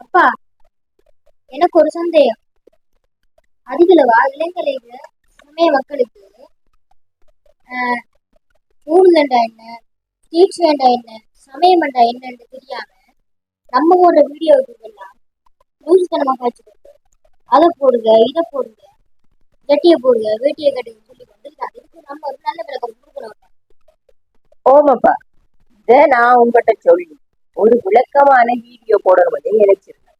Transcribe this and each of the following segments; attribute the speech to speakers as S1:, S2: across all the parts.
S1: அப்பா எனக்கு ஒரு சந்தேகம். அதிகளவா இளைஞர்களுக்கு சமய மக்களுக்கு ஆஹ், ஊர்லண்டா என்ன ஸ்டீட்ஸ் வேண்டா என்ன சமயமண்டா என்னன்னு தெரியாம நம்ம போடுற வீடியோவுக்கு எல்லாம் லூசுத்தனமா காய்ச்சி கொடுத்து அதை போடுங்க இதை போடுங்க ஜட்டியை போடுங்க வேட்டியை கட்டுங்க சொல்லி கொண்டு இதுக்கு நம்ம ஒரு நல்ல விளக்கம் கொடுக்கணும்.
S2: ஓமப்பா இத நான் உங்ககிட்ட சொல்லி ஒரு விளக்கமான வீடியோ போடணும்னு நினைச்சிருந்தேன்.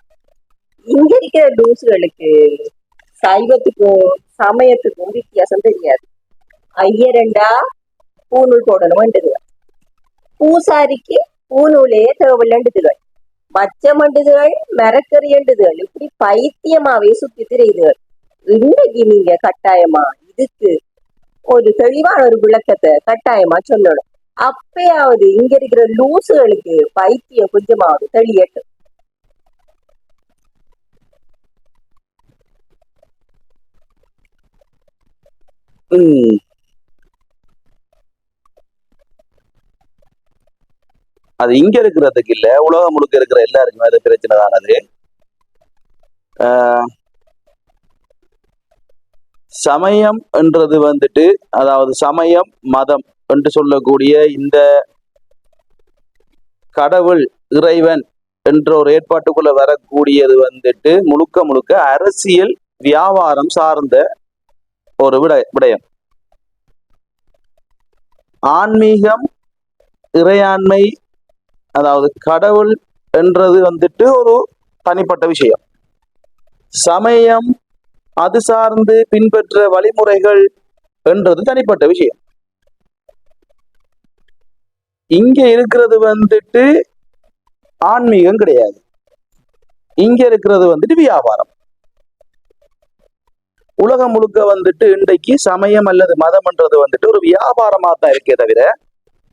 S2: இங்க இருக்கிற லூசுகளுக்கு சைவத்துக்கும் சமயத்துக்கும் வித்தியாசம் தெரியாது. ஐயரண்டா பூநூல் போடணும்ன்றதுகள் பூசாரிக்கு பூநூலே தேவையில்லண்டுதுகள் மச்ச மண்டுதுகள் மரக்கறியண்டுதுகள் இப்படி பைத்தியமாவே சுத்தி திரையுதுகள். இன்னைக்கு நீங்க கட்டாயமா இதுக்கு ஒரு தெளிவான ஒரு விளக்கத்தை கட்டாயமா சொல்லணும். அப்பயாவது இங்க இருக்கிற லூசுகளுக்கு பைத்தியம் கொஞ்சமாவது தெளியட்டும்.
S3: உம் அது இங்க இருக்கிறதுக்கு இல்ல உலகம் முழுக்க இருக்கிற எல்லாருக்குமே அது பிரச்சனை தான் அது. ஆஹ், சமயம் என்றது வந்துட்டு அதாவது சமயம் மதம். என்று சொல்லக்கூடிய இந்த கடவுள் இறைவன் என்ற ஒரு ஏற்பாட்டுக்குள்ள வரக்கூடியது வந்துட்டு முழுக்க முழுக்க அரசியல் வியாபாரம் சார்ந்த ஒரு விட விடயம். ஆன்மீகம் இறையாண்மை அதாவது கடவுள் என்றது வந்துட்டு ஒரு தனிப்பட்ட விஷயம். சமயம் அது சார்ந்து பின்பற்ற வழிமுறைகள் என்றது தனிப்பட்ட விஷயம். இங்க இருக்கிறது வந்துட்டு ஆன்மீகம் கிடையாது. இங்க இருக்கிறது வந்துட்டு வியாபாரம். உலகம் முழுக்க வந்துட்டு இன்றைக்கு சமயம் அல்லது மதம்ன்றது வந்துட்டு ஒரு வியாபாரமா தான் இருக்கே தவிர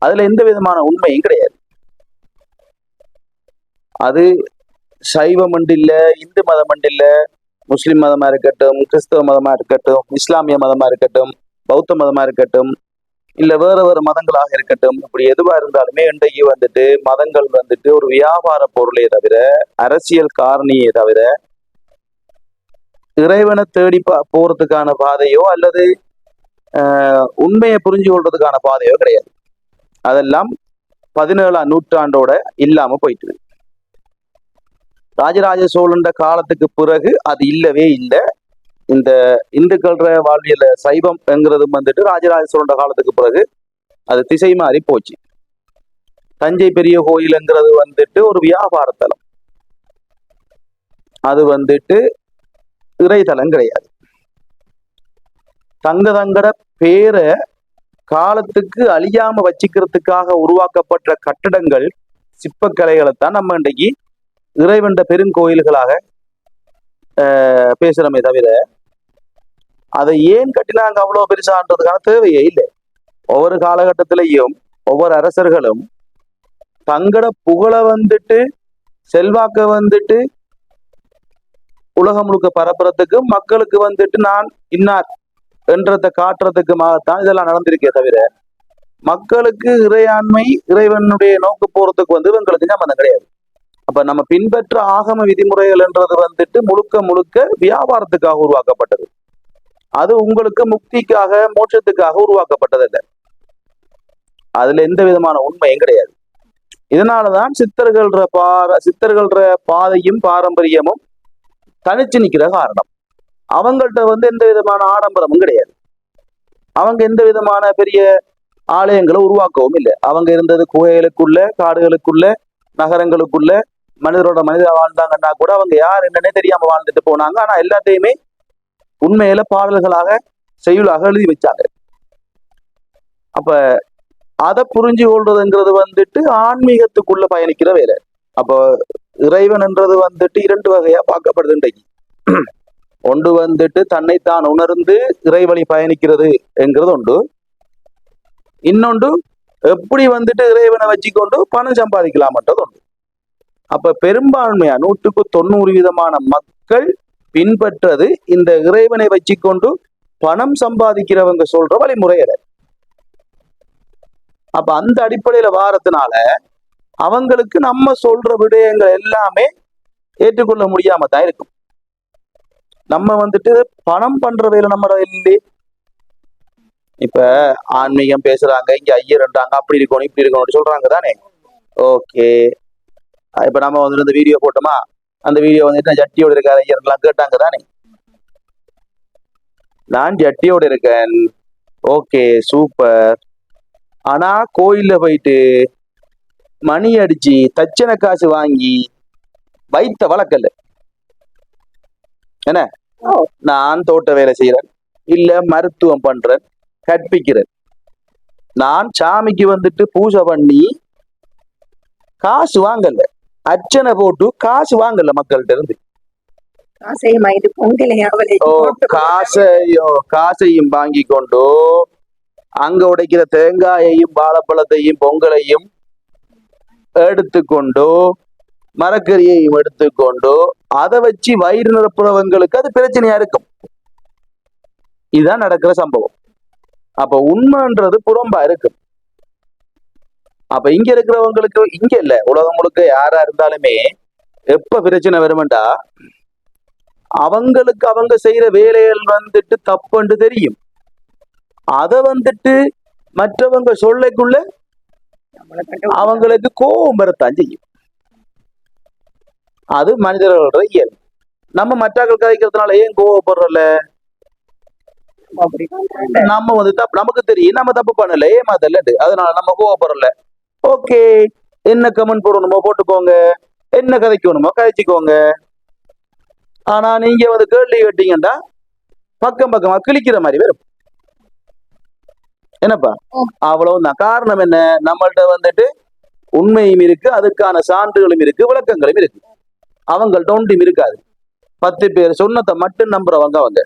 S3: அதுல எந்த விதமான உண்மையும் கிடையாது. அது சைவம் இல்ல இந்து மதம் இல்ல முஸ்லிம் மதமா இருக்கட்டும் கிறிஸ்தவ மதமா இருக்கட்டும் இஸ்லாமிய மதமா இருக்கட்டும் பௌத்த மதமா இருக்கட்டும் இல்ல வேற வேற மதங்களாக இருக்கட்டும் இப்படி எதுவா இருந்தாலுமே இன்றைக்கு வந்துட்டு மதங்கள் வந்துட்டு ஒரு வியாபார பொருளே தவிர அரசியல் காரணியே தவிர இறைவனை தேடி பா- போறதுக்கான பாதையோ அல்லது ஆஹ், உண்மையை புரிஞ்சு கொள்றதுக்கான பாதையோ கிடையாது. அதெல்லாம் பதினேழாம் நூற்றாண்டோட இல்லாம போயிட்டு ராஜராஜ சோழன்ற காலத்துக்கு பிறகு அது இல்லவே இல்லை. இந்த இந்துக்கள வாழ்வியல சைவம் வந்துட்டு ராஜராஜ சோழன்ற காலத்துக்கு பிறகு அது திசை மாறி போச்சு. தஞ்சை பெரிய கோயிலுங்கிறது வந்துட்டு ஒரு வியாபார தலம். அது வந்துட்டு இறைத்தலம் கிடையாது. தங்க தங்கட பேரை காலத்துக்கு அழியாம வச்சுக்கிறதுக்காக உருவாக்கப்பட்ட கட்டடங்கள் சிற்பக்கலைகளை தான் நம்ம இன்றைக்கு இறைவண்ட பெருங்கோயில்களாக ஆஹ், பேசுறோமே தவிர அதை ஏன் கட்டினாங்க அவ்வளவு பெருசான்றதுக்கான தேவையே இல்லை. ஒவ்வொரு காலகட்டத்திலையும் ஒவ்வொரு அரசர்களும் தங்கட புகழை வந்துட்டு செல்வாக்க வந்துட்டு உலகம் முழுக்க பரப்புறதுக்கு மக்களுக்கு வந்துட்டு நான் இன்னார் என்றதை காட்டுறதுக்குமாகத்தான் இதெல்லாம் நடந்திருக்கே தவிர மக்களுக்கு இறையாண்மை இறைவனுடைய நோக்கு போறதுக்கு வந்து இவங்களுக்கு சம்மந்தம் கிடையாது. அப்ப நம்ம பின்பற்ற ஆகம விதிமுறைகள் என்றது வந்துட்டு முழுக்க முழுக்க வியாபாரத்துக்காக உருவாக்கப்பட்டது. அது உங்களுக்கு முக்திக்காக மோட்சத்துக்காக உருவாக்கப்பட்டதில்லை. அதுல எந்த விதமான உண்மையும் கிடையாது. இதனாலதான் சித்தர்கள்ற பார சித்தர்கள்ற பாதையும் பாரம்பரியமும் தனிச்சு நிற்கிற காரணம். அவங்கள்ட்ட வந்து எந்த விதமான ஆடம்பரமும் கிடையாது. அவங்க எந்த விதமான பெரிய ஆலயங்களை உருவாக்கவும் இல்லை. அவங்க இருந்தது குகைகளுக்குள்ள காடுகளுக்குள்ள நகரங்களுக்குள்ள மனிதரோட மனிதர் வாழ்ந்தாங்கன்னா கூட அவங்க யார் என்னன்னே தெரியாம வாழ்ந்துட்டு போனாங்க. ஆனா எல்லாத்தையுமே உண்மையில பாடல்களாக செய்யுளாக எழுதி வச்சாங்க. அப்ப அதை புரிஞ்சு கொள்றதுங்கிறது வந்துட்டு ஆன்மீகத்துக்குள்ள பயணிக்கிற வேலை. அப்போ இறைவன் என்றது வந்துட்டு இரண்டு வகையா பார்க்கப்படுது இன்றைக்கு. ஒன்று வந்துட்டு தன்னைத்தான் உணர்ந்து இறைவழி பயணிக்கிறது என்கிறது உண்டு இன்னொன்று எப்படி வந்துட்டு இறைவனை வச்சுக்கொண்டு பணம் சம்பாதிக்கலாம்ன்றது உண்டு அப்ப பெரும்பான்மையா நூற்றுக்கு தொண்ணூறு விதமான மக்கள் பின்பற்றது. இந்த இறைவனை வச்சுக்கொண்டு பணம் சம்பாதிக்கிறவங்க சொல்ற வழிமுறை அது. அப்ப அந்த அடிப்படையில வாரத்தினால அவங்களுக்கு நம்ம சொல்ற விடயங்கள் எல்லாமே ஏற்றுக்கொள்ள முடியாம தான் இருக்கும். நம்ம வந்துட்டு பணம் பண்ற வேலை நம்ம இல்லையே இப்ப ஆன்மீகம் பேசுறாங்க இங்க ஐயர்ன்றாங்க அப்படி இருக்கணும் இப்படி இருக்கணும்னு சொல்றாங்க தானே? ஓகே. இப்ப நம்ம வந்துட்டு இந்த வீடியோ போட்டோமா? அந்த வீடியோ வந்துட்டு ஜட்டியோட இருக்காரு ஐயர்லாம் கேட்டாங்க தானே? நான் ஜட்டியோட இருக்கேன். ஓகே சூப்பர் ஆனா கோயில்ல போயிட்டு மணி அடிச்சு தச்சனை காசு வாங்கி வைத்த வழக்கல்ல என்ன. நான் தோட்ட வேலை செய்யறேன் இல்ல மருத்துவம் பண்றேன். கற்பிக்கிறேன். நான் சாமிக்கு வந்துட்டு பூஜை பண்ணி காசு வாங்கல. அர்ச்சனை போட்டு காசு வாங்கல மக்கள்கிட்ட இருந்து.
S2: காசையுமா
S3: காசையும் வாங்கி கொண்டு அங்க உடைக்கிற தேங்காயையும் வாழைப்பழத்தையும் பொங்கலையும் எடுத்துக்கொண்டு மரக்கறியையும் எடுத்துக்கொண்டு அதை வச்சு வயிறு நிரப்புறவங்களுக்கு அது பிரச்சனையா இருக்கும். இதுதான் நடக்கிற சம்பவம். அப்ப உண்மைன்றது புறம்பா இருக்கும் அப்ப இங்க இருக்கிறவங்களுக்கு இங்க இல்ல. உலகம் முழுக்க யாரா இருந்தாலுமே எப்ப பிரச்சனை வருமெண்டா? அவங்களுக்கு அவங்க செய்யற வேலைகள் வந்துட்டு தப்புன்னு தெரியும். அத வந்துட்டு மற்றவங்க சொல்லைக்குள்ள அவங்களுக்கு கோபம் வரத்தான் செய்யும். அது மனிதர்களோட இயல்பு. நம்ம மற்றவர்கள் கதைக்கிறதுனால ஏன்
S2: பண்றாங்க.
S3: நம்ம வந்து தப்பு நமக்கு தெரியும். நம்ம தப்பு பண்ணல ஏமாத்தல அதனால நம்ம கோவப்படுறல ஓகே. என்ன கமெண்ட் போடணுமோ போட்டுக்கோங்க. என்ன கதைக்கணுமோ கதைச்சிக்கோங்க. ஆனா நீங்க வந்து கேள்வி கேட்டீங்கன்னா பக்கம் பக்கமா கிழிக்கிற மாதிரி வரும். என்னப்பா. அவ்வளவுதான். காரணம் என்ன? நம்மள்ட்ட வந்துட்டு உண்மையும் இருக்கு அதுக்கான சான்றுகளும் இருக்கு விளக்கங்களும் இருக்கு. அவங்கள்ட்ட ஒன்றும் இருக்காது. பத்து பேர் சொன்னதை மட்டும் நம்புறவங்க அவங்க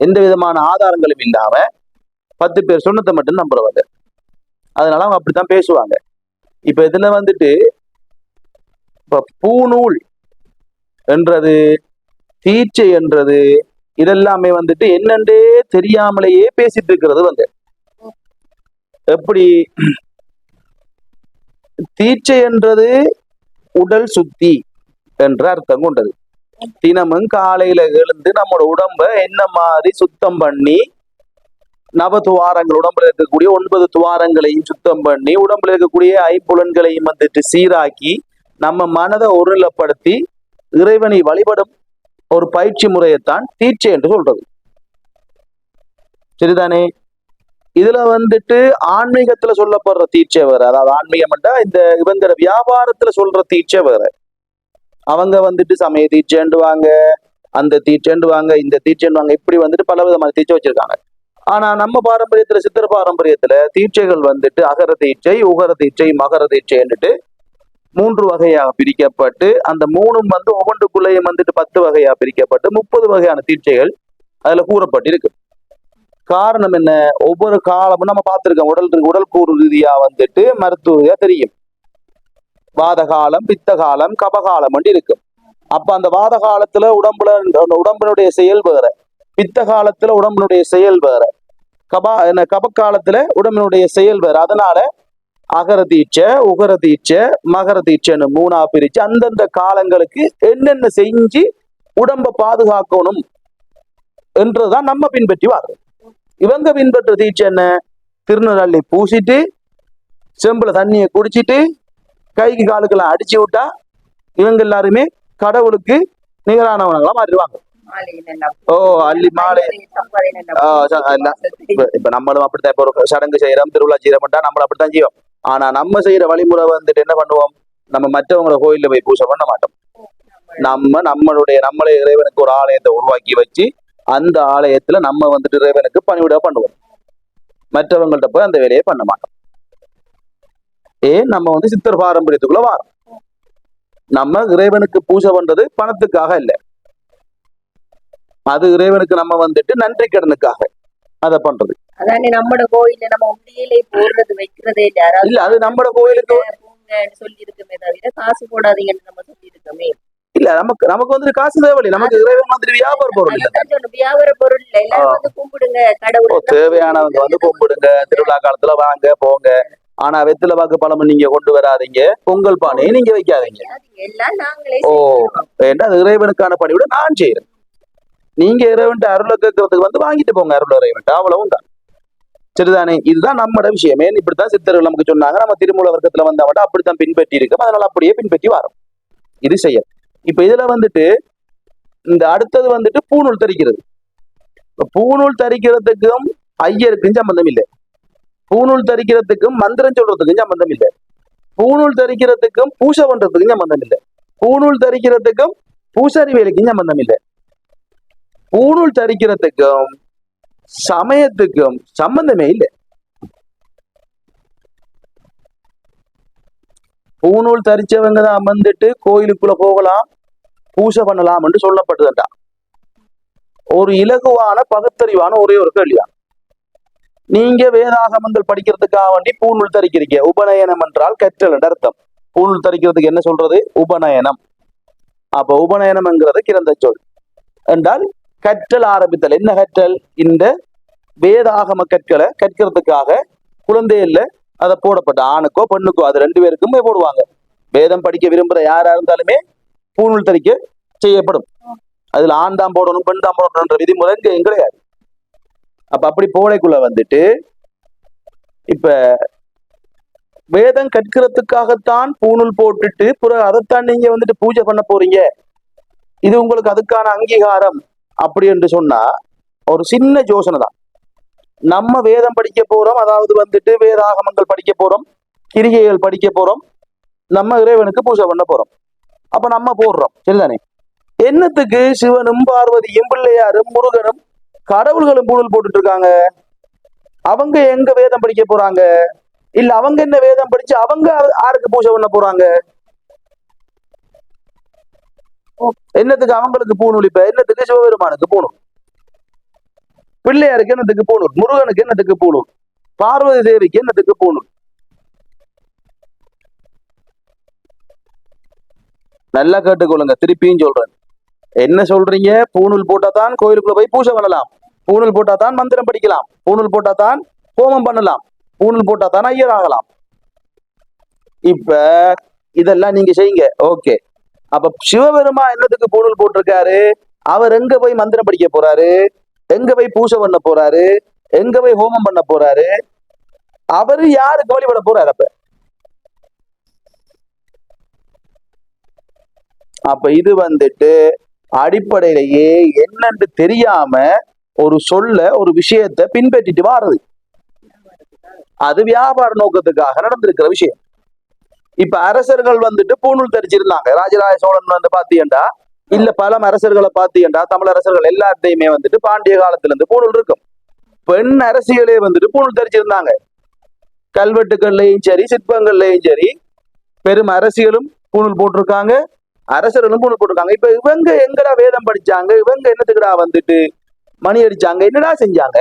S3: எந்த விதமான ஆதாரங்களும் இல்லாம பத்து பேர் சொன்னதை மட்டும் நம்புறவங்க. அதனால அவங்க அப்படித்தான் பேசுவாங்க. இப்ப இதுல வந்துட்டு இப்ப பூநூல் என்றது தீட்சை என்றது இதெல்லாமே வந்துட்டு என்னென்றே தெரியாமலேயே பேசிட்டு இருக்கிறது வந்து. எப்படி? தீட்சை என்றது உடல் சுத்தி என்ற அர்த்தம் கொண்டது. தினமும் காலையில எழுந்து நம்மளோட உடம்ப என்ன மாதிரி சுத்தம் பண்ணி நவ துவாரங்கள் உடம்புல இருக்கக்கூடிய ஒன்பது துவாரங்களையும் சுத்தம் பண்ணி உடம்புல இருக்கக்கூடிய ஐம்புலன்களையும் வந்துட்டு சீராக்கி நம்ம மனதை ஒருநிலைப்படுத்தி இறைவனை வழிபடும் ஒரு பயிற்சி முறையைத்தான் தீட்சை என்று சொல்றது. சரிதானே? இதுல வந்துட்டு ஆன்மீகத்துல சொல்லப்படுற தீட்சை வேற. அதாவது ஆன்மீகம்டா இந்த இவங்கிற வியாபாரத்துல சொல்ற தீட்சை வேற. அவங்க வந்துட்டு சமய தீட்சைண்டுவாங்க அந்த தீட்சைண்டுவாங்க இந்த தீட்சைண்டுவாங்க இப்படி வந்துட்டு பல விதமான தீட்சை வச்சிருக்காங்க. ஆனா நம்ம பாரம்பரியத்துல சித்திர பாரம்பரியத்துல தீட்சைகள் வந்துட்டு அகர தீட்சை உகர தீட்சை மகர தீட்சைன்னுட்டு மூன்று வகையாக பிரிக்கப்பட்டு அந்த மூணும் வந்து ஒவ்வொன்றுக்குள்ளேயும் வந்துட்டு பத்து வகையாக பிரிக்கப்பட்டு முப்பது வகையான தீட்சைகள் அதுல கூறப்பட்டிருக்கு. காரணம் என்ன? ஒவ்வொரு காலமும் நம்ம பார்த்துருக்கோம் உடல் உடல் கூறு ரீதியா வந்துட்டு மருத்துவ ரீதியா தெரியும். வாத காலம் பித்த காலம் கபகாலம் வந்து இருக்கு அப்ப அந்த வாத காலத்துல உடம்புல அந்த உடம்பினுடைய செயல் வேற. பித்த காலத்துல உடம்பினுடைய செயல் வேற. கபா என்ன கபக்காலத்துல உடம்பினுடைய செயல் வேறு. அதனால அகர தீட்சை உகர தீட்சை மகர தீட்சைன்னு மூணா பிரிச்சு அந்தந்த காலங்களுக்கு என்னென்ன செஞ்சு உடம்ப பாதுகாக்கணும் என்றுதான் நம்ம பின்பற்றி வர்றோம் இவங்க பின்பற்ற தீட்சை என்ன? திருநெல்லி பூசிட்டு செம்புல தண்ணியை குடிச்சிட்டு கைக்கு காலுக்கெல்லாம் அடிச்சு விட்டா இவங்க எல்லாருமே கடவுளுக்கு நிகரானவனங்களா மாறிடுவாங்க. ஓ அள்ளி மாலை இப்ப நம்மளும் அப்படித்தான் இப்ப ஒரு சடங்கு செய்யறோம் திருவிழா செய்யறோம்ட்டா நம்மளும் அப்படித்தான் செய்வோம் ஆனா நம்ம செய்யற வழிமுறை வந்துட்டு என்ன பண்ணுவோம் நம்ம மற்றவங்கள கோயில்ல போய் பூஜை பண்ண மாட்டோம் நம்ம நம்மளுடைய நம்மளே இறைவனுக்கு ஒரு ஆலயத்தை உருவாக்கி வச்சு அந்த ஆலயத்துல நம்ம வந்துட்டு இறைவனுக்கு பணிவிட பண்ணுவோம் மற்றவங்கள்ட்ட போய் அந்த வேலையை பண்ண மாட்டோம் ஏன் நம்ம வந்து சித்தர் பாரம்பரியத்துக்குள்ள வாரோம் நம்ம இறைவனுக்கு பூஜை பண்றது பணத்துக்காக இல்ல அது இறைவனுக்கு நம்ம வந்துட்டு நன்றி கடனுக்காக அதை பண்றது.
S2: அதானே நம்மட கோயில்ல நம்ம உண்டியலை போடுறது வைக்கிறதே இல்ல.
S3: அது நம்மட கோயிலுக்கு
S2: சொல்லி இருக்கமே தவிர காசு போடாதீங்கன்னு நம்ம சொல்லி இருக்கோமே
S3: இல்ல நமக்கு நமக்கு வந்துட்டு காசு தேவையில்லை. நமக்கு இறைவன் மாதிரி வியாபார பொருள்
S2: வியாபார பொருள் இல்ல. எல்லாரும் வந்து கும்பிடுங்க கடவுள்
S3: தேவையானவங்க வந்து கும்பிடுங்க திருவிழா காலத்துல வாங்க போங்க. ஆனா வெத்தில பாக்கு பழம் நீங்க கொண்டு வராதீங்க. பொங்கல் பானையை நீங்க வைக்காதீங்க. ஓ அது இறைவனுக்கான பணிவிட நான் செய்யறேன் நீங்க இறைவன்ட்டு அருளை கேட்கறதுக்கு வந்து வாங்கிட்டு போங்க அருள் இறைவன்ட்டு. அவ்வளவும் தான். சரிதானே? இதுதான் நம்மட விஷயமே. இப்படித்தான் சித்தர்கள் நமக்கு சொன்னாங்க. நம்ம திருமூல வர்க்கத்துல வந்தவட்ட அப்படித்தான் பின்பற்றி இருக்கோம். அதனால அப்படியே பின்பற்றி வரோம். இது செய்ய இப்ப இதுல வந்துட்டு இந்த அடுத்தது வந்துட்டு பூநூல் தரிக்கிறது. இப்ப பூநூல் தரிக்கிறதுக்கும் ஐயருக்கும் சம்பந்தம் இல்லை. பூநூல் தரிக்கிறதுக்கும் மந்திரம் சொல்றதுக்கும் சம்பந்தம் இல்லை. பூநூல் தரிக்கிறதுக்கும் பூசை பண்றதுக்கும் சம்பந்தம் இல்லை. பூநூல் தரிக்கிறதுக்கும் பூசாரி வேலைக்கும் சம்பந்தம் இல்லை. பூநூல் தரிக்கிறதுக்கும் சமயத்துக்கும் சம்பந்தமே இல்லை. பூநூல் தரிச்சவங்க தான் அமர்ந்துட்டு கோயிலுக்குள்ள போகலாம் பூசை பண்ணலாம் என்று சொல்லப்பட்டதுண்டா. ஒரு இலகுவான பகுத்தறிவான ஒரே ஒரு கேள்வியா? நீங்க வேதாகமங்கள் படிக்கிறதுக்காக வேண்டி பூநூல் தரிக்கிறீங்க. உபநயனம் என்றால் கற்றல் அர்த்தம். பூநூல் தரிக்கிறதுக்கு என்ன சொல்றது? உபநயனம். அப்ப உபநயனம்ங்கிறது கிரந்த சொல். என்றால் கற்றல் ஆரம்பித்தல். என்ன கற்றல்? இந்த வேதாகம கற்களை கற்கிறதுக்காக குழந்தையில அதை போடப்பட்ட ஆணுக்கோ பெண்ணுக்கோ அது ரெண்டு பேருக்குமே போடுவாங்க. வேதம் படிக்க விரும்புற யாரா இருந்தாலுமே பூநூல் தறிக்க செய்யப்படும். அதுல ஆண் தான் போடணும் பெண் தான் போடணும்ன்ற விதிமுறை இங்க கிடையாது. அப்ப அப்படி போடைக்குள்ள வந்துட்டு இப்ப வேதம் கற்கிறதுக்காகத்தான் பூணூல் போட்டுட்டு பிறகு அதைத்தான் நீங்க வந்துட்டு பூஜை பண்ண போறீங்க. இது உங்களுக்கு அதுக்கான அங்கீகாரம். அப்படி என்று சொன்னா ஒரு சின்ன யோசனை தான். நம்ம வேதம் படிக்க போறோம் அதாவது வந்துட்டு வேதாகமங்கள் படிக்க போறோம் கிரிகைகள் படிக்க போறோம் நம்ம இறைவனுக்கு பூஜை பண்ண போறோம். அப்ப நம்ம போடுறோம் சரிதானே என்னத்துக்கு சிவனும் பார்வதியும் பிள்ளையாரும் முருகனும் கடவுள்களும் பூணல் போட்டுட்டு இருக்காங்க அவங்க எங்க வேதம் படிக்க போறாங்க? இல்ல அவங்க என்ன வேதம் படிச்சு அவங்க யாருக்கு பூஜை பண்ண போறாங்க? என்னத்துக்கு அவங்களுக்கு பூணூல் இப்ப என்னத்துக்கு சிவபெருமானுக்கு பூணூல் பிள்ளையாருக்கு என்னத்துக்கு பூணூல் முருகனுக்கு என்னத்துக்கு பூணூல் பார்வதி தேவிக்கு என்னத்துக்கு பூணூல் நல்லா கேட்டுக்கொள்ளுங்க. திருப்பியும் சொல்றேன். என்ன சொல்றீங்க? பூணூல் போட்டா தான் கோயிலுக்குள்ள போய் பூஜை பண்ணலாம். பூணூல் போட்டா தான் மந்திரம் படிக்கலாம். பூணூல் போட்டா தான் ஹோமம் பண்ணலாம். பூணூல் போட்டா தான் ஐயர் ஆகலாம். இப்ப இதெல்லாம் நீங்க செய்யுங்க. ஓகே. அப்ப சிவபெருமா என்னத்துக்கு பூணூல் போட்டிருக்காரு? அவர் எங்க போய் மந்திரம் படிக்க போறாரு? எங்க போய் பூஜை பண்ண போறாரு? எங்க போய் ஹோமம் பண்ண போறாரு? அவரு யாருக்கு வழிபட போறாரு அப்ப? அப்ப இது வந்துட்டு அடிப்படையிலேயே என்னன்னு தெரியாம ஒரு சொல்ல ஒரு விஷயத்தை பின்பற்றிட்டு வாருது. அது வியாபார நோக்கத்துக்காக நடந்திருக்கிற விஷயம். இப்ப அரசர்கள் வந்துட்டு பூணூல் தரிச்சிருந்தாங்க. ராஜராஜ சோழன் வந்து பாத்தீங்கடா இல்ல பல அரசர்களை பாத்தீங்கடா தமிழ் அரசர்கள் எல்லாத்தையுமே வந்துட்டு பாண்டிய காலத்துல இருந்து பூணூல் இருக்கும். பெண் அரசியலே வந்துட்டு பூணூல் தரிச்சிருந்தாங்க. கல்வெட்டுகள்லையும் சரி சிற்பங்கள்லையும் சரி பெரும் அரசியலும் பூணூல் போட்டிருக்காங்க. அரசர்களும் பூணூல் போட்டிருக்காங்க. இப்ப இவங்க எங்கடா வேதம் படிச்சாங்க? இவங்க என்னத்துக்குடா வந்துட்டு மணி அடிச்சாங்க? என்னடா செஞ்சாங்க?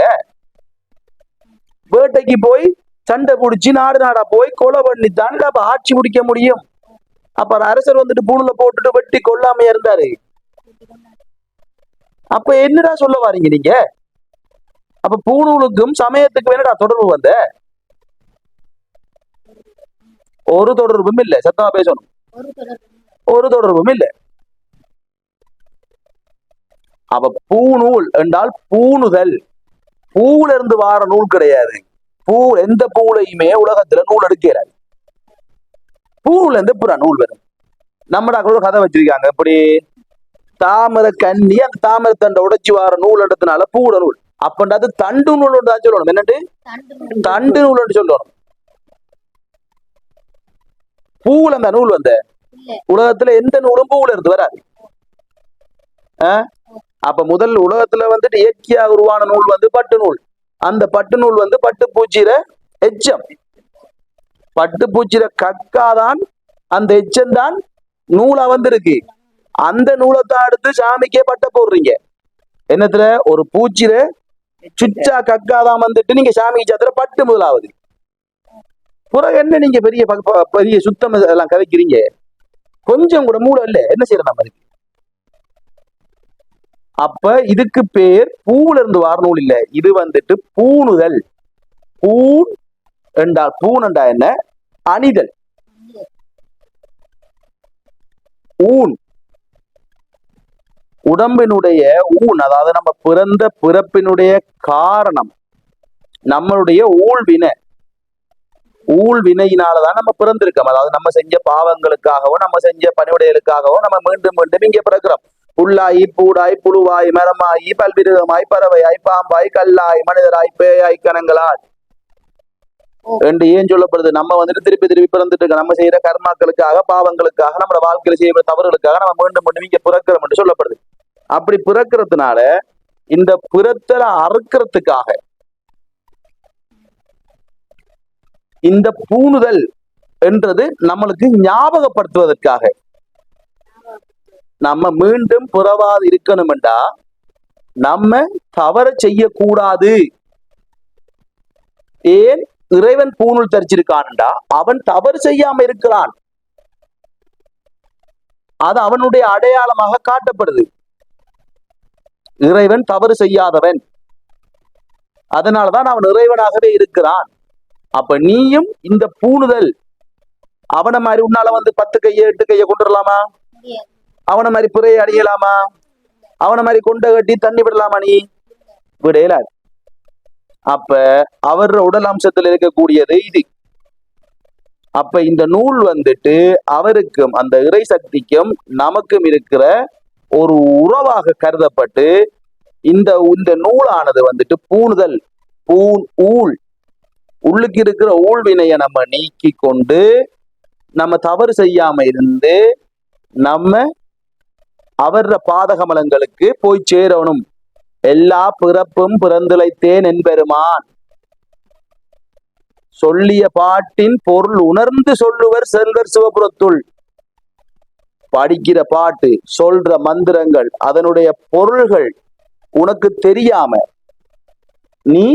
S3: வேட்டைக்கு போய் சண்டை பிடிச்சி நாடு நாடா போய் கொலை பண்ணித்தான் அப்ப ஆட்சி முடிக்க முடியும். அப்ப அரசர் வந்துட்டு பூணுல போட்டுட்டு வெட்டி கொல்லாம இருந்தாரு. அப்ப என்னடா சொல்ல வாரீங்க நீங்க? அப்ப பூணூலுக்கும் சமயத்துக்கு வேணடா தொடர்பு வந்த? ஒரு தொடர்பும் இல்லை சத்தமா பேசணும்.
S1: ஒரு
S3: தொடர்பும் இல்லை. அப்ப பூநூல் என்றால் பூணுதல். பூவுல இருந்து வார நூல் கிடையாது. பூ எந்த பூலையுமே உலகத்துல நூல் எடுக்கிறாரு பூவுல இருந்து புறா நூல் வரும்? நம்ம ஒரு கதை வச்சிருக்காங்க. இப்படி தாமரை கண்ணி அந்த தாமரை தண்டை உடைச்சு வார நூல் எடுத்தனால பூவுல நூல். அப்பண்டா அது தண்டு நூல் தான் சொல்லணும். என்னண்டு?
S1: தண்டு நூல்.
S3: சொல்லணும். பூவுல அந்த நூல் வந்த? உலகத்துல எந்த நூலும் பூவுல இருந்து வராது? அப்ப முதல் உலகத்துல வந்துட்டு இயற்கையா உருவான நூல் வந்து பட்டு நூல். அந்த பட்டு நூல் வந்து பட்டு பூச்சிர எச்சம். பட்டு பூச்சிர கக்காதான் அந்த எச்சம் தான் நூலா வந்திருக்கு. அந்த நூலத்தை அடுத்து சாமிக்கே பட்ட போடுறீங்க. என்னத்துல? ஒரு பூச்சிர சுச்சா கக்காதான் வந்துட்டு நீங்க சாமிக்கு சாத்திர பட்டு முதலாவது. பிறகு என்ன நீங்க பெரிய ப- பெரிய சுத்தம் எல்லாம் கதைக்கிறீங்க? கொஞ்சம் கூட மூளை இல்ல. என்ன செய்யற நம்ம இருக்கு அப்ப இதுக்கு பேர் பூவுல இருந்து வார இல்ல. இது வந்துட்டு பூணுதல். பூண் என்றால் என்றா என்ன? அணிதல். ஊன் உடம்பினுடைய ஊன் அதாவது நம்ம பிறந்த பிறப்பினுடைய காரணம். நம்மளுடைய ஊழ்வினை. ஊழ்வினையினாலதான் நம்ம பிறந்திருக்கோம். அதாவது நம்ம செஞ்ச பாவங்களுக்காகவோ நம்ம செஞ்ச பணிவுடைகளுக்காகவோ நம்ம மீண்டும் மீண்டும் இங்கே பிறக்கிறோம். புல்லாய் பூடாய் புழுவாய் மரமாய் பல்விருதமாய் பறவையாய் பாம்பாய் கல்லாய் மனிதராய் பேயாய் கணங்களாய் என்று ஏன் சொல்லப்படுது? நம்ம வந்துட்டு திருப்பி திருப்பி பிறந்துட்டு இருக்கோம். நம்ம செய்யற கர்மாக்களுக்காக பாவங்களுக்காக நம்ம வாழ்க்கையில செய்யற தவறுகளுக்காக நம்ம மீண்டும் மீண்டும் இங்க பிறக்கிறோம் என்று சொல்லப்படுது. அப்படி பிறக்கிறதுனால இந்த பிறத்தலை அறுக்கிறதுக்காக இந்த பூணுதல் என்றது நம்மளுக்கு ஞாபகப்படுத்துவதற்காக நம்ம மீண்டும் புறவாது இருக்கணும்டா நம்ம தவற செய்யக்கூடாது. ஏன்? இறைவன் பூணூல் தரிச்சிருக்கான்டா அவன் தவறு செய்யாம இருக்கிறான். அது அவனுடைய அடையாளமாக காட்டப்படுது. இறைவன் தவறு செய்யாதவன். அதனாலதான் அவன் இறைவனாகவே இருக்கிறான். அப்ப நீயும் இந்த பூணுதல் அவனை மாதிரி உன்னால வந்து பத்து கையை எட்டு கையை கொண்டு வரலாமா அவனை மாதிரி புறையை அடியலாமா? அவனை மாதிரி கொண்டை கட்டி தண்ணி விடலாமா நீ? விடையல அப்ப அவர் உடல் அம்சத்தில் இருக்கக்கூடியது இது. அப்ப இந்த நூல் வந்துட்டு அவருக்கும் அந்த இறை சக்திக்கும் நமக்கும் இருக்கிற ஒரு உறவாக கருதப்பட்டு இந்த இந்த நூலானது வந்துட்டு பூணுதல் பூண் ஊழ். உள்ளுக்கு இருக்கிற ஊழ்வினையை நம்ம நீக்கி கொண்டு நம்ம தவறு செய்யாம இருந்து நம்ம அவர்ற பாதகமலங்களுக்கு போய் சேரணும். எல்லா பிறப்பும் பிறந்துளைத்தேன் என்பெருமான். சொல்லிய பாட்டின் பொருள் உணர்ந்து சொல்லுவர் செல்வர் சிவபுரத்துள். படிக்கிற பாட்டு சொல்ற மந்திரங்கள் அதனுடைய பொருள்கள் உனக்கு தெரியாம நீ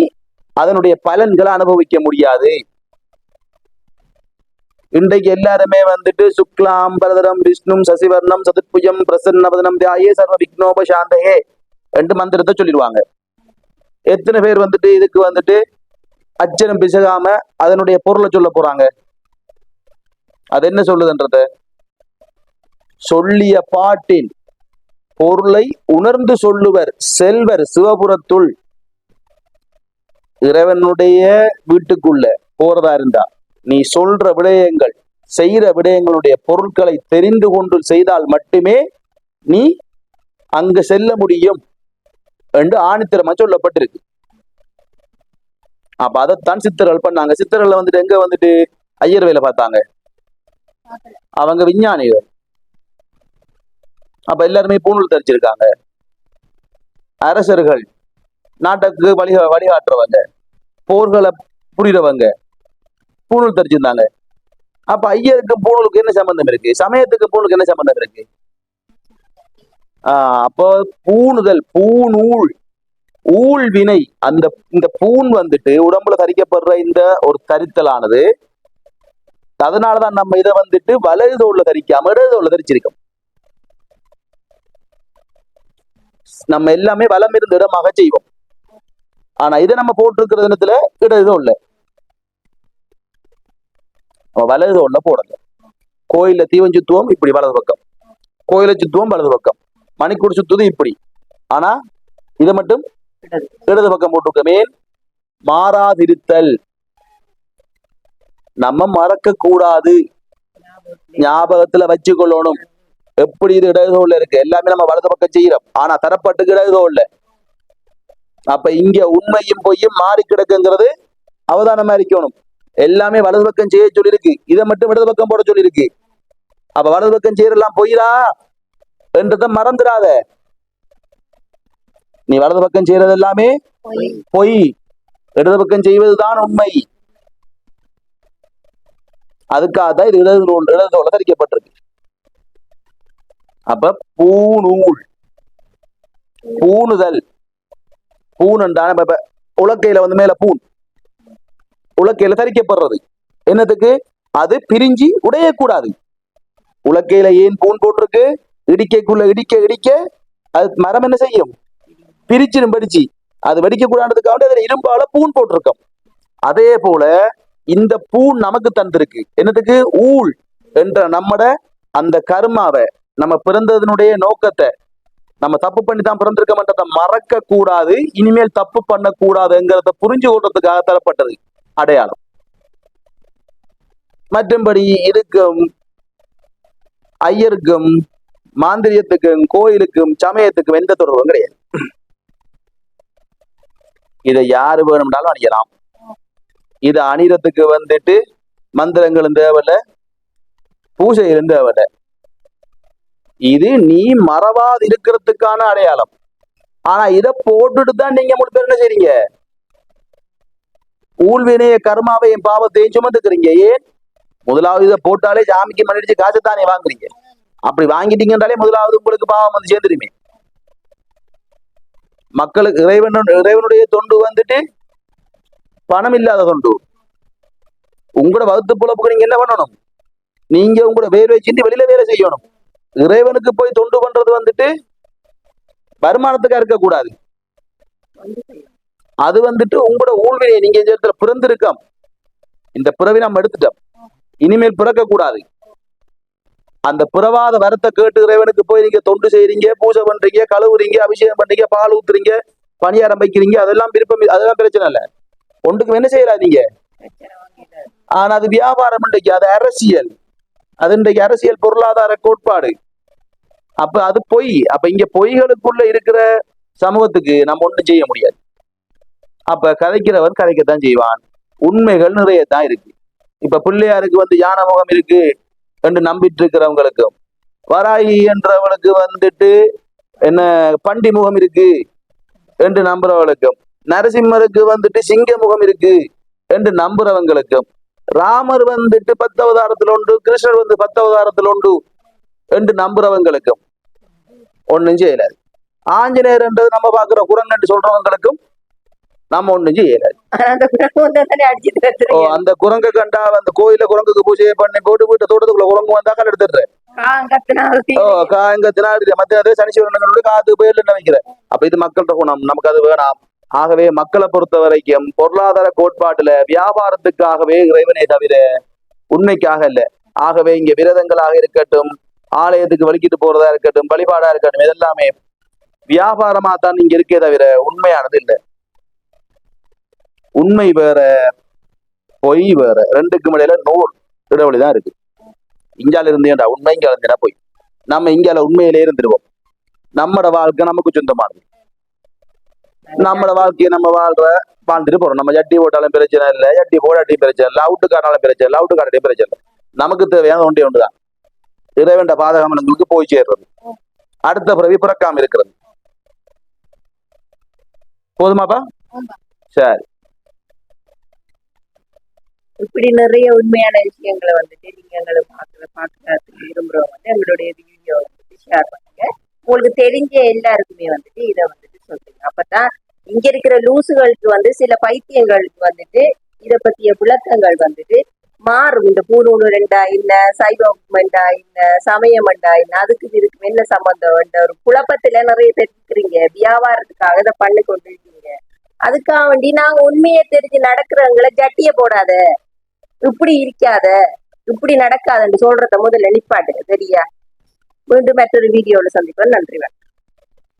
S3: அதனுடைய பலன்களை அனுபவிக்க முடியாது. இன்றைக்கு எல்லாருமே வந்துட்டு சுக்லாம் பரதரம் விஷ்ணும் சசிவர்ணம் சதுர்புஜம் பிரசன்னவதனம் தியாயே சர்வ விக்னோபசாந்தகே ரெண்டு மந்திரத்தை சொல்லிடுவாங்க. எத்தனை பேர் வந்துட்டு இதுக்கு வந்துட்டு அச்சனம் பிசகாம அதனுடைய பொருளை சொல்ல போறாங்க? அது என்ன சொல்லுதுன்றத? சொல்லிய பாட்டின் பொருளை உணர்ந்து சொல்லுவர் செல்வர் சிவபுரத்துள். இறைவனுடைய வீட்டுக்குள்ள போறதா இருந்தா. நீ சொல்ற விடயங்கள் செய்யற விடயங்களுடைய பொருட்களை தெரிந்து கொண்டு செய்தால் மட்டுமே நீ அங்கு செல்ல முடியும் என்று ஆணித்தரமா சொல்லப்பட்டிருக்கு. அப்ப அதைத்தான் சித்தர்கள் பண்ணாங்க. சித்தர்கள் வந்துட்டு எங்க வந்துட்டு ஐயர் வேலை பார்த்தாங்க? அவங்க விஞ்ஞானிகள். அப்ப எல்லாருமே பூணூல் தெரிச்சிருக்காங்க. அரசர்கள் நாட்டுக்கு வழி வழிகாட்டுறவங்க போர்களை புரிறவங்க பூணூல் தரிச்சிருந்தாங்க அப்ப ஐயருக்கு பூணூலுக்கு என்ன சம்பந்தம் இருக்கு? சமயத்துக்கு பூணூலுக்கு என்ன சம்பந்தம் இருக்கு? ஆஹ் அப்போ பூணுதல் பூணூல் ஊழ் வினை அந்த இந்த பூன் வந்துட்டு உடம்புல தரிக்கப்படுற இந்த ஒரு தரித்தலானது அதனாலதான் நம்ம இதை வந்துட்டு வலது தோல்ல தரிக்காம இடது தோல்ல தரிச்சிருக்கோம். நம்ம எல்லாமே வலம் இருந்த இடமாக செய்வோம். ஆனா இதை நம்ம போட்டிருக்கிற தினத்துல இடது தோல்ல நம்ம வலது தோல்ல போடல கோயில்ல தீவன் சுத்துவோம் இப்படி வலது பக்கம். கோயிலை சுத்துவோம் வலது பக்கம். மணிக்கூர் சுத்துவது இப்படி. ஆனா இதை மட்டும்
S2: இடது.
S3: பக்கம் பக்கம் மேல் மாறாதிருத்தல். நம்ம மறக்க கூடாது ஞாபகத்துல வச்சுக்கொள்ளணும். எப்படி இது இடதுகோல்ல இருக்கு? எல்லாமே நம்ம வலது பக்கம் செய்யறோம். ஆனா தரப்பட்டுக்கு இடதுகோல்ல அப்ப இங்க உண்மையும் பொய்யும் மாறி கிடக்குங்கிறது அவதானமா இருக்கணும். எல்லாமே வலது பக்கம் செய்ய சொல்லியிருக்கு இதை மட்டும் இடது பக்கம் போட சொல்லியிருக்கு அப்ப வலது பக்கம் செய்யறலாம் பொய்ரா என்றதை மறந்துடாத. நீ வலது பக்கம் செய்யறது எல்லாமே
S1: பொய்.
S3: இடது பக்கம் செய்வதுதான் உண்மை. அதுக்காக தான் இது இடது நூல் இடது நூல்ல தரிக்கப்பட்டிருக்கு அப்ப பூநூல் பூணுதல். இப்ப- இப்ப உலக்கையில வந்து மேல பூன் உலக்கையில தரிக்கப்படுறது. என்னத்துக்கு? அது பிரிஞ்சு உடையக்கூடாது. உலக்கையில ஏன் பூன் போட்டிருக்கு? இடிக்கைக்குள்ள இடிக்க இடிக்க அது மரம் என்ன செய்யும்? பிரிச்சிடும் படிச்சு. அது வெடிக்க கூடாதுக்காக அதுல இரும்பால பூன் போட்டிருக்கோம். அதே போல இந்த பூன் நமக்கு தந்திருக்கு. என்னத்துக்கு? ஊழ் என்ற நம்மட அந்த கர்மாவை நம்ம பிறந்ததனுடைய நோக்கத்தை நம்ம தப்பு பண்ணி தான் பிறந்திருக்கோம்ன்றதை மறக்க கூடாது இனிமேல் தப்பு பண்ணக்கூடாதுங்கிறத புரிஞ்சு கொள்றதுக்காக தரப்பட்டது. அடையாளம். மற்றும்படி இருக்கும் ஐயருக்கும் மாந்திரியத்துக்கும் கோயிலுக்கும் சமயத்துக்கும் எந்த தொடர்பும் கிடையாது. இதை யாரு வேணும்னாலும் அணியலாம். இது அணிறதுக்கு வந்துட்டு மந்திரங்களும் தேவையில்ல பூஜையிலும் தேவையில்ல. இது நீ மறவாது இருக்கிறதுக்கான அடையாளம். ஆனா இதை போட்டுட்டு தான் நீங்க முழு பேர் என்ன செய்றீங்க ஊழ்வினைய கர்மாவையும் பாவத்தையும் சுமந்துக்கிறீங்க. ஏன்? முதலாவது இதை போட்டாலே சாமிக்கு மன்னிச்சு காசுத்தானே வாங்குறீங்க. அப்படி வாங்கிட்டீங்கன்றாலே முதலாவது உங்களுக்கு பாவம் வந்து சேர்ந்துருமே. மக்களுக்கு இறைவன் இறைவனுடைய தொண்டு வந்துட்டு பணம் இல்லாத தொண்டு. உங்களோட வகுத்து பொழப்புக்கு நீங்க என்ன பண்ணணும்? நீங்க உங்களோட வேர்வை சிந்தி வெளியில வேலை செய்யணும். இறைவனுக்கு போய் தொண்டு பண்றது வந்துட்டு வருமானத்துக்கா இருக்கக்கூடாது. அது வந்துட்டு உங்களோட ஊழ்வினை நீங்க இந்த இடத்துல பிறந்திருக்கோம். இந்த பிறவி நாம் எடுத்துட்டோம். இனிமேல் பிறக்க கூடாது அந்த பிறவாத வரத்தை கேட்டு இறைவனுக்கு போய் நீங்க தொண்டு செய்றீங்க பூஜை பண்றீங்க கழுவுறீங்க அபிஷேகம் பண்றீங்க பால் ஊத்துறீங்க பணியாரம் வைக்கிறீங்க அதெல்லாம் விருப்பம் அதெல்லாம் பிரச்சனை இல்ல. ஒன்றுக்கு என்ன செய்யறாதீங்க? ஆனா அது வியாபாரம் இன்றைக்கு அது அரசியல். அது இன்றைக்கு அரசியல் பொருளாதார கோட்பாடு. அப்ப அது பொய். அப்ப இங்க பொய்களுக்குள்ள இருக்கிற சமூகத்துக்கு நம்ம ஒண்ணும் செய்ய முடியாது. அப்ப கதைக்கிறவன் கதைக்கத்தான் செய்வான். உண்மைகள் நிறைய தான் இருக்கு. இப்ப பிள்ளையாருக்கு வந்து யானை முகம் இருக்கு என்று நம்பிட்டு இருக்கிறவங்களுக்கும் வராயி என்றவனுக்கு வந்துட்டு என்ன பண்டி முகம் இருக்கு என்று நம்புறவங்களுக்கும் நரசிம்மருக்கு வந்துட்டு சிங்க முகம் இருக்கு என்று நம்புறவங்களுக்கும் ராமர் வந்துட்டு பத்து அவதாரத்தில் உண்டு கிருஷ்ணர் வந்து பத்து அவதாரத்தில் உண்டு என்று நம்புறவங்களுக்கும் ஒன்றும் செய்யல. ஆஞ்சநேயர் என்றது நம்ம பாக்குற குரங்கன்று சொல்றவங்களுக்கும் நம்ம ஒண்ணும் செய்யலாது
S2: அந்த குரங்கு
S3: கண்டா அந்த கோயில குரங்குக்கு பூஜையை பண்ணி போட்டு வீட்டு தோட்டத்துக்குள்ள குரங்கு வந்தா கல் எடுத்துடுற.
S2: கத்துனா
S3: ஓ காங்க தினாடி மத்திய சனீஸ்வரனுடைய காது போயில வைக்கிற. அப்ப இது மக்கள்கிட்ட குணம். நமக்கு அது வேணாம். ஆகவே மக்களை பொறுத்த வரைக்கும் பொருளாதார கோட்பாட்டுல வியாபாரத்துக்காகவே இறைவனே தவிர உண்மைக்காக இல்ல. ஆகவே இங்க விரதங்களாக இருக்கட்டும் ஆலயத்துக்கு வலிக்கிட்டு போறதா இருக்கட்டும் வழிபாடா இருக்கட்டும் இதெல்லாமே வியாபாரமா தான் இங்க இருக்கே தவிர உண்மையானது இல்ல. உண்மை வேற பொய் வேற ரெண்டுக்கும் இடையில நூறு இடைவெளி தான் இருக்கு. இங்கால இருந்தேன்டா உண்மை இங்க இருந்தேனா போய். நம்ம இங்கால உண்மையிலே இருந்துருவோம் நம்மட வாழ்க்கை நமக்கு சொந்தமானது. நம்மட வாழ்க்கையை நம்ம வாழ்ற வாழ்ந்துட்டு போறோம். நம்ம ஜட்டி போட்டாலும் பிரச்சனை இல்லை ஜட்டி போடாட்டியும் பிரச்சனை இல்லை அவுட்டு காட்டாலும் பிரச்சனை இல்லை அவுட்டு காட்டாட்டியும் பிரச்சனை இல்லை. நமக்கு தேவையான ஒன்றே ஒன்றுதான். இறைவன் பாதகமனங்களுக்கு போய் சேர்றது. அடுத்த பிறவி பிறக்காம இருக்கிறது. போதுமாப்பா. சரி.
S2: இப்படி நிறைய உண்மையான விஷயங்களை வந்துட்டு நீங்க எங்களை பார்க்கல பார்க்கறதுக்கு விரும்புறவங்க வந்து எங்களுடைய வீடியோ வந்துட்டு ஷேர் பண்ணுங்க. உங்களுக்கு தெரிஞ்ச எல்லாருக்குமே வந்துட்டு இதை வந்துட்டு சொல்லுங்க. அப்பதான் இங்க இருக்கிற லூசுகளுக்கு வந்து சில பைத்தியங்களுக்கு வந்துட்டு இத பத்திய விளக்கங்கள் வந்துட்டு மாறும். இந்த பூநூலுண்டா இல்லை சைவமண்டா இல்லை சமயமெண்டா என்ன அதுக்கு இதுக்கு என்ன சம்பந்தம்? இந்த ஒரு குழப்பத்துல நிறைய பேர் இருக்கிறீங்க. வியாபாரத்துக்காக இதை பண்ணி கொண்டு இருக்கீங்க அதுக்காக வேண்டி நாங்க உண்மையை தெரிஞ்சு நடக்கிறவங்களை ஜட்டிய போடாத. இப்படி இருக்காத இப்படி நடக்காதுன்னு சொல்றத முதல்ல நிப்பாட்டு சரியா? மீண்டும் மற்றொரு வீடியோல சந்திப்பேன் நன்றி வணக்கம்.